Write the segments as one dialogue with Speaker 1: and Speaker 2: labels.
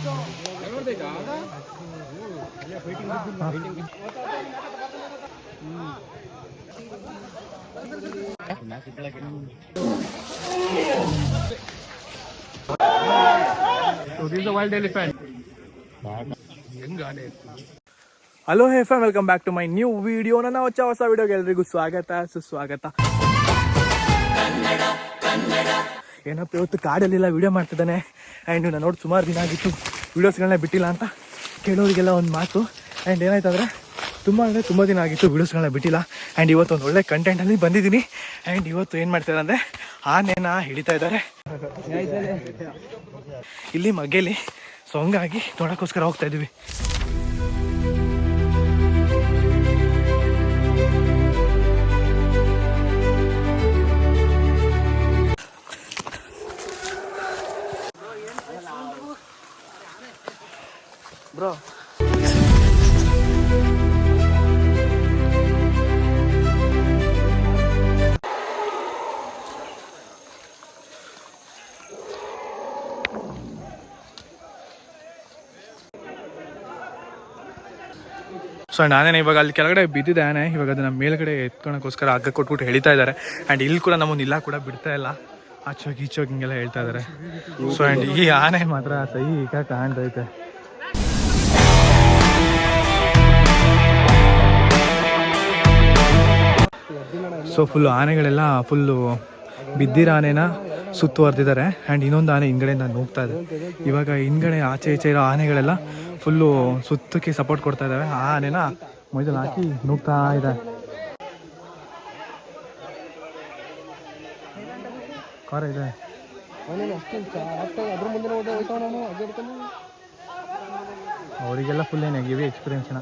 Speaker 1: So this is a wild elephant.
Speaker 2: Hello hey fam welcome back to my new video ನನ್ನ ಹೊಸ ಹೊಸ ವಿಡಿಯೋಗೆ ಎಲ್ರಿಗೂ ಸ್ವಾಗತ, ಸುಸ್ವಾಗತ ಏನಪ್ಪ ಇವತ್ತು ಕಾಡಲ್ಲಿಲ್ಲ ವಿಡಿಯೋ ಮಾಡ್ತಿದ್ದಾನೆ. ಆ್ಯಂಡ್ ನಾನು ನೋಡಿ ಸುಮಾರು ದಿನ ಆಗಿತ್ತು. ವೀಡಿಯೋಸ್ಗಳನ್ನ ಬಿಟ್ಟಿಲ್ಲ ಅಂತ ಕೇಳೋರಿಗೆಲ್ಲ ಒಂದು ಮಾತು. ಆ್ಯಂಡ್ ಏನಾಯ್ತು ಅಂದರೆ ತುಂಬ ಅಂದರೆ ತುಂಬ ದಿನ ಆಗಿತ್ತು ವೀಡಿಯೋಸ್ಗಳನ್ನ ಬಿಟ್ಟಿಲ್ಲ. ಆ್ಯಂಡ್ ಇವತ್ತು ಒಂದು ಒಳ್ಳೆ ಕಂಟೆಂಟಲ್ಲಿ ಬಂದಿದ್ದೀನಿ. ಆ್ಯಂಡ್ ಇವತ್ತು ಏನು ಮಾಡ್ತಾರೆ ಅಂದರೆ, ಆನೆನ ಹಿಡಿತಾ ಇದ್ದಾರೆ. ಇಲ್ಲಿ ಮಗ್ಗೇಲಿ ಸೊ ಹಂಗಾಗಿ ನೋಡೋಕ್ಕೋಸ್ಕರ ಹೋಗ್ತಾ ಇದ್ದೀವಿ. ಬ್ರೋ ಸೊ ನಾನೇನೆ ಇವಾಗ ಅಲ್ಲಿ ಕೆಳಗಡೆ ಬಿದ್ದಿದೆ ಆನೆ ಇವಾಗ ಅದನ್ನ ಮೇಲ್ಗಡೆ ಎತ್ಕೊಳಕ್ಕೋಸ್ಕರ ಹಗ್ಗ ಕೊಟ್ಬಿಟ್ಟು ಹೇಳ್ತಾ ಇದ್ದಾರೆ. ಆ್ಯಂಡ್ ಇಲ್ಲಿ ಕೂಡ ನಮ್ಮ ಇಲ್ಲ ಕೂಡ ಬಿಡ್ತಾ ಇಲ್ಲ. ಆಚೋಗಿ ಈಚೋಗಿ ಹಿಂಗೆಲ್ಲ ಹೇಳ್ತಾ ಇದ್ದಾರೆ. ಸೊ ಆ್ಯಂಡ್ ಈ ಆನೆ ಮಾತ್ರ ಸಹಿ ಈಗ ಕಾಣ್ತೈತೆ. ಸೊ ಫುಲ್ಲು ಆನೆಗಳೆಲ್ಲ ಫುಲ್ಲು ಬಿದ್ದಿರೋ ಆನೆನ ಸುತ್ತುವರೆದಿದ್ದಾರೆ ಆ್ಯಂಡ್ ಇನ್ನೊಂದು ಆನೆ ಹಿಂಗಡೆಯಿಂದ ನುಗ್ತಾ ಇದೆ. ಇವಾಗ ಹಿಂದ್ಗಡೆ ಆಚೆ ಈಚೆ ಇರೋ ಆನೆಗಳೆಲ್ಲ ಫುಲ್ಲು ಸುತ್ತಕ್ಕೆ ಸಪೋರ್ಟ್ ಕೊಡ್ತಾ ಇದ್ದಾವೆ ಆ ಆನೆನ ಮೈದಲ್ಲಿ ಹಾಕಿ ನುಗ್ತಾ ಇದೆ. ಇದೆ. ಅವರಿಗೆಲ್ಲ ಫುಲ್ ಏನು ಹೆವಿ ಎಕ್ಸ್ಪೀರಿಯನ್ಸ್ನ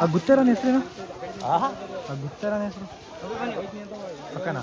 Speaker 2: ಆ ಗುತ್ತರನ ಹೆಸರೇನು? ಆ ಗುತ್ತರನ ಹೆಸರು? ಪಕ್ಕನಾ?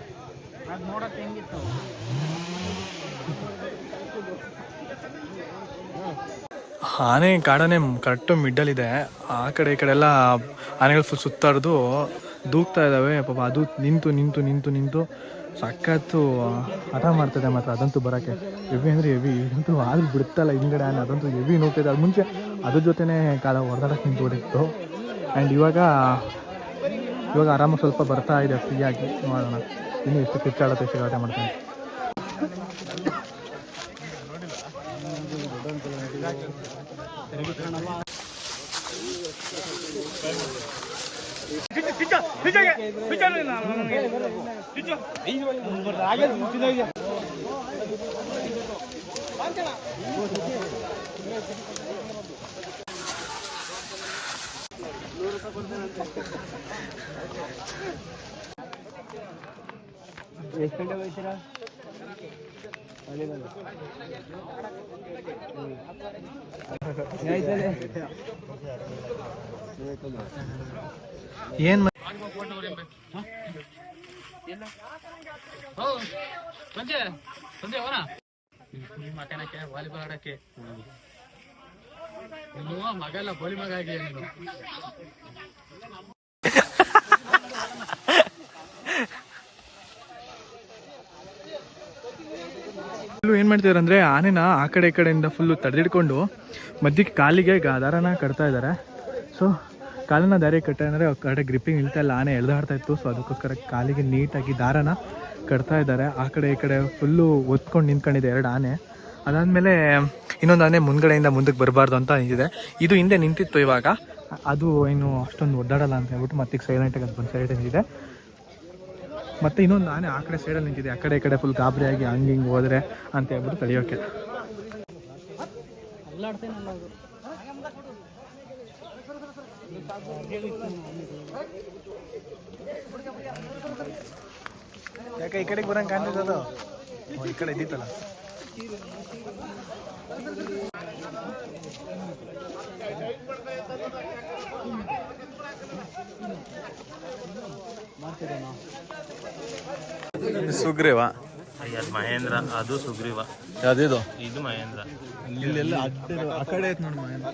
Speaker 2: ಎಕ್ಸ್ಪೀರಿಯನ್ಸ್ನ ಆನೆ ಕಾಡನೆ ಕರೆಕ್ಟು ಮಿಡ್ಡಲ್ಲಿದೆ. ಆ ಕಡೆ ಈ ಕಡೆ ಎಲ್ಲ ಆನೆಗಳು ಫುಲ್ ಸುತ್ತಾಡ್ದು ದೂಕ್ತಾ ಇದ್ದಾವೆ ಪಾಪ ಅದು ನಿಂತು ನಿಂತು ನಿಂತು ನಿಂತು ಸಖತ್ತು ಹಠ ಮಾಡ್ತದೆ ಮಾತ್ರ ಅದಂತೂ ಬರೋಕ್ಕೆ. ಎವಿ ಅಂದರೆ ಎವಿ ಇದಂತೂ ಆದ್ರೂ ಬಿಡ್ತಲ್ಲ ಹಿಂದ್ಗಡೆ ಆನೆ, ಅದಂತೂ ಎವಿ ನೋಡ್ತಿದೆ ಅದು ಮುಂಚೆ ಅದ್ರ ಜೊತೆನೇ ಕಾಲ ಹೊಡೆದಾಡಕ್ಕೆ ನಿಂತ್ಬಿಟ್ಟಿತ್ತು ಆ್ಯಂಡ್ ಇವಾಗ ಇವಾಗ ಆರಾಮಾಗಿ ಸ್ವಲ್ಪ ಬರ್ತಾ ಇದೆ ಫ್ರೀಯಾಗಿ ನೋಡೋಣ ಇನ್ನು ಎಷ್ಟು ಕಿಚ್ಚಾಡುತ್ತೆ ಎಷ್ಟು ಗಲಾಟೆ ಮಾಡ್ತಾನೆ.
Speaker 3: ಎಷ್ಟು ಗಂಟೆ ಹೋಗ್ತೀರಾ
Speaker 2: ಏನು
Speaker 1: ಸಂಜೆ ಸಂಜೆ ಅವನ ಮಕನಕ್ಕೆ ವಾಲಿಬಾಲ್ ಆಡಕ್ಕೆ ಇನ್ನು ಮಗ ಎಲ್ಲ ಬೋಲಿ ಮಗ ಆಗಿ ನೀನು
Speaker 2: ಫುಲ್ಲು ಏನು ಮಾಡ್ತಿದ್ದಾರೆ ಅಂದರೆ ಆನೆನ ಆ ಕಡೆ ಈ ಕಡೆಯಿಂದ ಫುಲ್ಲು ತಡೆದಿಡ್ಕೊಂಡು ಮಧ್ಯಕ್ಕೆ ಕಾಲಿಗೆ ಗ- ದಾರನ ಕಟ್ತಾ ಇದ್ದಾರೆ ಸೊ ಕಾಲನ್ನ ದಾರಿ ಕಟ್ಟ ಅಂದರೆ ಕಡೆ ಗ್ರಿಪ್ಪಿಂಗ್ ಇಲ್ತಾ ಇಲ್ಲ ಆನೆ ಎಳ್ದಾಡ್ತಾ ಇತ್ತು. ಸೊ ಅದಕ್ಕೋಸ್ಕರ ಕಾಲಿಗೆ ನೀಟಾಗಿ ದಾರನ ಕಟ್ತಾ ಇದ್ದಾರೆ ಆ ಕಡೆ ಈ ಕಡೆ ಫುಲ್ಲು ಒತ್ಕೊಂಡು ನಿಂತ್ಕೊಂಡಿದೆ ಎರಡು ಆನೆ. ಅದಾದಮೇಲೆ ಇನ್ನೊಂದು ಆನೆ ಮುಂದ್ಗಡೆಯಿಂದ ಮುಂದಕ್ಕೆ ಬರಬಾರ್ದು ಅಂತ ಇದೆ. ಇದು ಹಿಂದೆ ನಿಂತಿತ್ತು ಇವಾಗ. ಅದು ಏನು ಅಷ್ಟೊಂದು ಒದ್ದಾಡಲ್ಲ ಅಂತ ಹೇಳ್ಬಿಟ್ಟು ಮತ್ತೆ ಸೈಲೆಂಟಾಗಿ ಅದು ಬಂದು ಸೈಡ್ ನಿಂತಿದೆ ಮತ್ತೆ ಇನ್ನೊಂದು ಆನೆ ಆ ಕಡೆ ಸೈಡಲ್ಲಿ ನಿಂತಿದೆ. ಆ ಕಡೆ ಈ ಕಡೆ ಫುಲ್ ಗಾಬರಿಯಾಗಿ ಹಂಗೆ ಹಿಂಗೆ ಹೋದ್ರೆ ಅಂತ ಹೇಳ್ಬಿಟ್ಟು ತಳಿಯೋಕೆ ಯಾಕೆ ಈ ಕಡೆಗೆ ಬರಂಗೆ ಕಾಣ್ತದೆ ಅದು? ಈ ಕಡೆ ಇದ್ದಿತ್ತಲ್ಲ. ಸುಗ್ರೀವ.
Speaker 4: ಮಹೇಂದ್ರ ಅದು ಸುಗ್ರೀವ.
Speaker 2: ಯಾವ್ದಿದು
Speaker 4: ಇದು? ಮಹೇಂದ್ರ.
Speaker 2: ಇಲ್ಲೆಲ್ಲ ಆ ಕಡೆ ಐತೆ ನೋಡಿ ಮಹೇಂದ್ರ.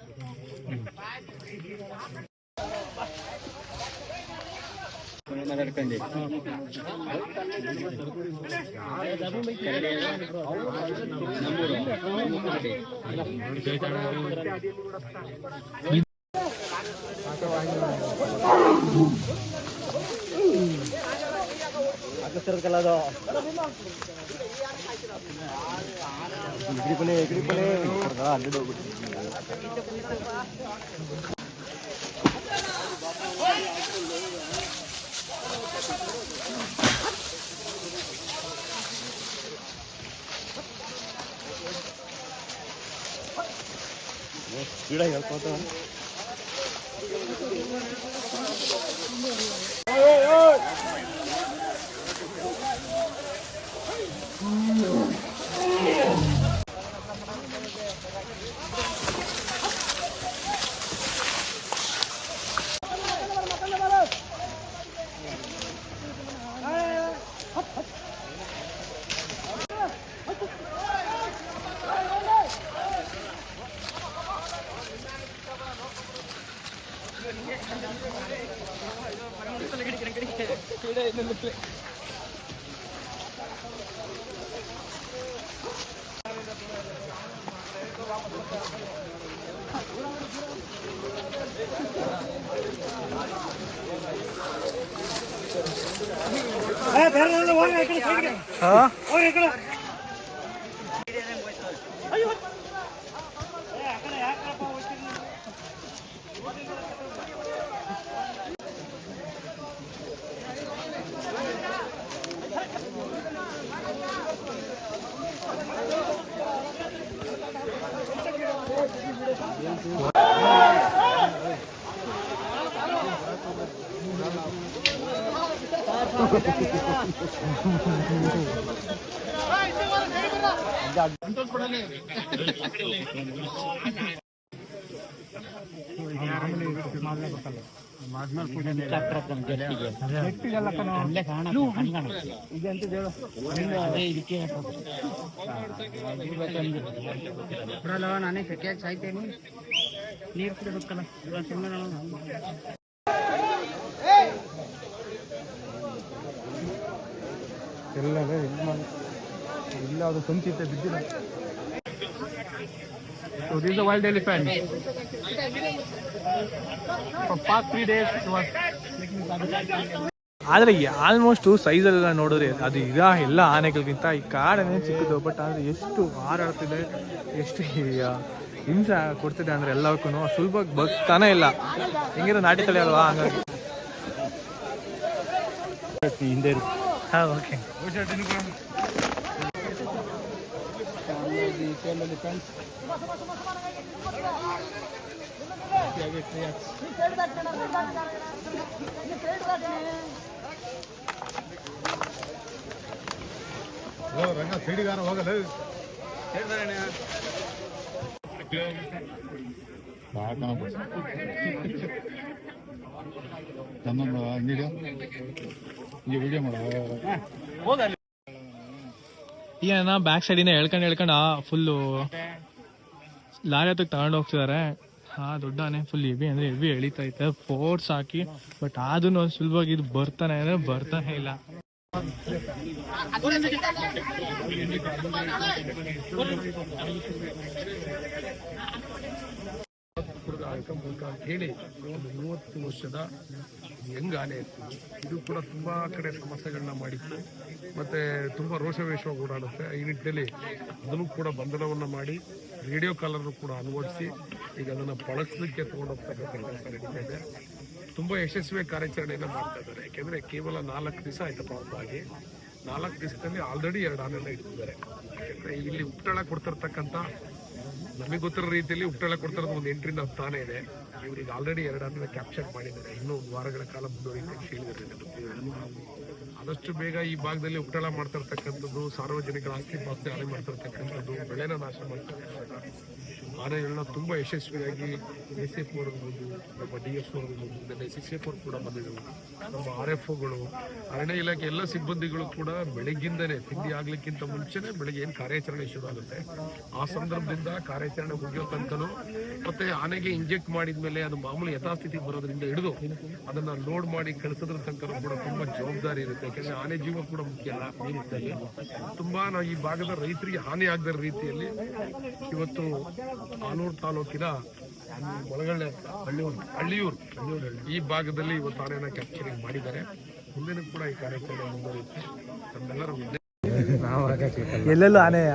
Speaker 2: ಮಾತಾಡ್ಕೊಂಡಿ. ಅಗಸರ್ಗಲ್ಲದು ಇಗ್ರಿಪಲೆ ಇಗ್ರಿಪಲೆ ಅಲ್ಲಿ ಹೋಗ್ಬಿಟ್ಟು पीड़ा हेल्प
Speaker 3: ಬಿಡಲ್ಲ ನಾನೇ ಸೆಕೆಯಾಗಿ ಸಾಯ್ತೇನೆ. ನೀರು ಕುಡಿಬೇಕಲ್ಲ ಸುಮ್ಮನೆ
Speaker 2: ಇದು ಮಾಡಿ. ಇಲ್ಲ ಅದು ಸಂಚಿತೆ ಬಿದ್ದಿಲ್ಲ.
Speaker 1: So this is a wild elephant. For past three days it was
Speaker 2: ಆದರೆ ಆಲ್ಮೋಸ್ಟು ಸೈಜಲ್ಲೆಲ್ಲ ನೋಡಿದ್ರೆ ಅದು ಈಗ ಎಲ್ಲ ಆನೆಗಳಿಗಿಂತ ಈ ಕಾಡನೇ ಚಿಕ್ಕದು ಬಟ್ ಆದರೆ ಎಷ್ಟು ಹಾರಾಡ್ತಿದೆ ಎಷ್ಟು ಹಿಂಸೆ ಕೊಡ್ತಿದೆ ಅಂದ್ರೆ ಎಲ್ಲಕ್ಕೂ ಸುಲಭವಾಗಿ ಬರ್ತಾನೆ ಇಲ್ಲ. ಹೆಂಗಿರೋ ನಾಟಿ ತಳಿ ಅಲ್ವಾ? ಹಂಗಾಗಿ.
Speaker 4: ಹಿಂದೆ
Speaker 2: हा ओके ರಂಗ ಸಿಡಿಗಾರ ಹೋಗಲು ಹೇಳ್ತಾರೆ
Speaker 1: ನನ್ನೊಂದು ಅಂಗಡಿ ವಿಡಿಯೋ ಮಾಡ.
Speaker 2: ಈಗ ನಾ ಬ್ಯಾಕ್ ಸೈಡಿಂದ ಹೇಳ್ಕೊಂಡು ಹೇಳ್ಕೊಂಡು ಫುಲ್ಲು ಲಾರಿ ಹತ್ತಕ್ಕೆ ತಗೊಂಡು ಹೋಗ್ತಿದ್ದಾರೆ ಹಾ ದೊಡ್ಡ ಆನೆ ಫುಲ್ ಹೆವಿ ಅಂದ್ರೆ ಹೆವಿ ಎಳಿತೈತೆ ಫೋರ್ಸ್ ಹಾಕಿ ಬಟ್ ಆದ್ರೂ ಒಂದು ಸುಲಭವಾಗಿ ಇದು ಬರ್ತಾನೆ ಅಂದ್ರೆ ಬರ್ತಾನೆ ಇಲ್ಲ.
Speaker 1: ಹೇಳಿ ಒಂದು ಮೂವತ್ತು ವರ್ಷದ ಯಂಗ್ ಆನೆ ಇತ್ತು? ಇದು ಕೂಡ ತುಂಬಾ ಕಡೆ ಸಮಸ್ಯೆಗಳನ್ನ ಮಾಡಿತ್ತು. ಮತ್ತೆ ತುಂಬಾ ರೋಷವೇಷವಾಗಿ ಓಡಾಡುತ್ತೆ. ಈ ನಿಟ್ಟಿನಲ್ಲಿ ಅದನ್ನು ಕೂಡ ಬಂಧನವನ್ನ ಮಾಡಿ, ರೇಡಿಯೋ ಕಾಲರ್ ಕೂಡ ಅಳವಡಿಸಿ ಈಗ ಅದನ್ನ ಬಳಸಲಿಕ್ಕೆ ತಗೊಂಡೋಗ್ತಕ್ಕಂಥ ಕೆಲಸ ನಡೀತಾ ಇದೆ. ತುಂಬಾ ಯಶಸ್ವಿ ಕಾರ್ಯಾಚರಣೆಯನ್ನು ಮಾಡ್ತಾ ಇದ್ದಾರೆ. ಯಾಕೆಂದ್ರೆ ಕೇವಲ ನಾಲ್ಕು ದಿವಸ ಆಯ್ತು ಆಗಿ ನಾಲ್ಕು ದಿವಸದಲ್ಲಿ ಆಲ್ರೆಡಿ ಎರಡು ಆನೆಲ್ಲ ಇಟ್ಟಿದ್ದಾರೆ. ಯಾಕೆಂದರೆ ಇಲ್ಲಿ ಉಪ್ಟಳ ಕೊಡ್ತಿರ್ತಕ್ಕಂಥ, ನಮಗೆ ಗೊತ್ತಿರೋ ರೀತಿಯಲ್ಲಿ ಉಪ್ಪಳ ಕೊಡ್ತಿರೋದು ಒಂದು ಎಂಟರಿಂದ ಹತ್ತು ಆನೆ ಇದೆ. ಇವ್ರಿಗೆ ಆಲ್ರೆಡಿ ಎರಡು ಕ್ಯಾಪ್ಚರ್ ಮಾಡಿದ್ದಾರೆ. ಇನ್ನೂ ಒಂದು ವಾರಗಳ ಕಾಲ ಮುಂದುವರಿಯುತ್ತೆ ಅಂತ ಹೇಳಿದ್ದಾರೆ ಆದಷ್ಟು ಬೇಗ ಈ ಭಾಗದಲ್ಲಿ ಉಪ್ಪಳ ಮಾಡ್ತಿರ್ತಕ್ಕಂಥದ್ದು ಸಾರ್ವಜನಿಕರ ಆಸ್ತಿ ಪಾಸ್ತಿ ಹಾನಿ ಮಾಡ್ತಿರ್ತಕ್ಕಂಥದ್ದು, ಬೆಳೆನ ನಾಶ ಮಾಡ್ತಿರ್ತಕ್ಕಂಥ ಆನೆಗಳನ್ನ ತುಂಬಾ ಯಶಸ್ವಿಯಾಗಿ ಎಸ್ ಎಫ್ ಇರ್ಬೋದು ನಮ್ಮ ಡಿ ಎಫ್ ಇರ್ಬೋದು ನಿನ್ನೆ ಸಿಕ್ಸ್ ಎಫ್ ಕೂಡ ಬಂದಿದ್ದರು ನಮ್ಮ ಆರ್ ಎಫ್ ಒಗಳು ಅರಣ್ಯ ಇಲಾಖೆ ಎಲ್ಲ ಸಿಬ್ಬಂದಿಗಳು ಕೂಡ ಬೆಳಗ್ಗಿಂದನೇ ತಿಂಡಿ ಆಗ್ಲಿಕ್ಕಿಂತ ಮುಂಚೆನೇ ಬೆಳಗ್ಗೆ ಏನು ಕಾರ್ಯಾಚರಣೆ ಶುರು ಆಗುತ್ತೆ, ಆ ಸಂದರ್ಭದಿಂದ ಕಾರ್ಯಾಚರಣೆ ಮುಗಿಯೋ ತನಕನೂ ಮತ್ತೆ ಆನೆಗೆ ಇಂಜೆಕ್ಟ್ ಮಾಡಿದ ಮೇಲೆ ಅದು ಮಾಮೂಲಿ ಯಥಾಸ್ಥಿತಿ ಬರೋದ್ರಿಂದ ಹಿಡಿದು ಅದನ್ನ ಲೋಡ್ ಮಾಡಿ ಕಳಿಸೋದ್ರ ತನಕ ಕೂಡ ತುಂಬಾ ಜವಾಬ್ದಾರಿ ಇರುತ್ತೆ. ಯಾಕಂದ್ರೆ ಆನೆ ಜೀವ ಕೂಡ ಮುಖ್ಯ ಅಲ್ಲ ಈ ನಿಟ್ಟಿನಲ್ಲಿ ತುಂಬಾ ನಾವು ಈ ಭಾಗದ ರೈತರಿಗೆ ಹಾನಿ ಆಗದ ರೀತಿಯಲ್ಲಿ ಇವತ್ತು ಆನೂರು ತಾಲೂಕಿನ ಒಳಗಡೆ ಹಳ್ಳಿಯೂರು ಹಳ್ಳಿಯೂರು ಈ ಭಾಗದಲ್ಲಿ ಇವತ್ತು ಆನೆಯನ್ನ ಕ್ಯಾಪ್ಚರಿಂಗ್ ಮಾಡಿದ್ದಾರೆ. ಮುಂದಿನ ಕೂಡ ಈ ಕಾರ್ಯಕ್ರಮ ಮುಂದುವರಿಯುತ್ತೆ. ನಮ್ಮೆಲ್ಲರ ಉದ್ದೇಶ.
Speaker 2: ಎಲ್ಲೆಲ್ಲೂ ಆನೆಯ?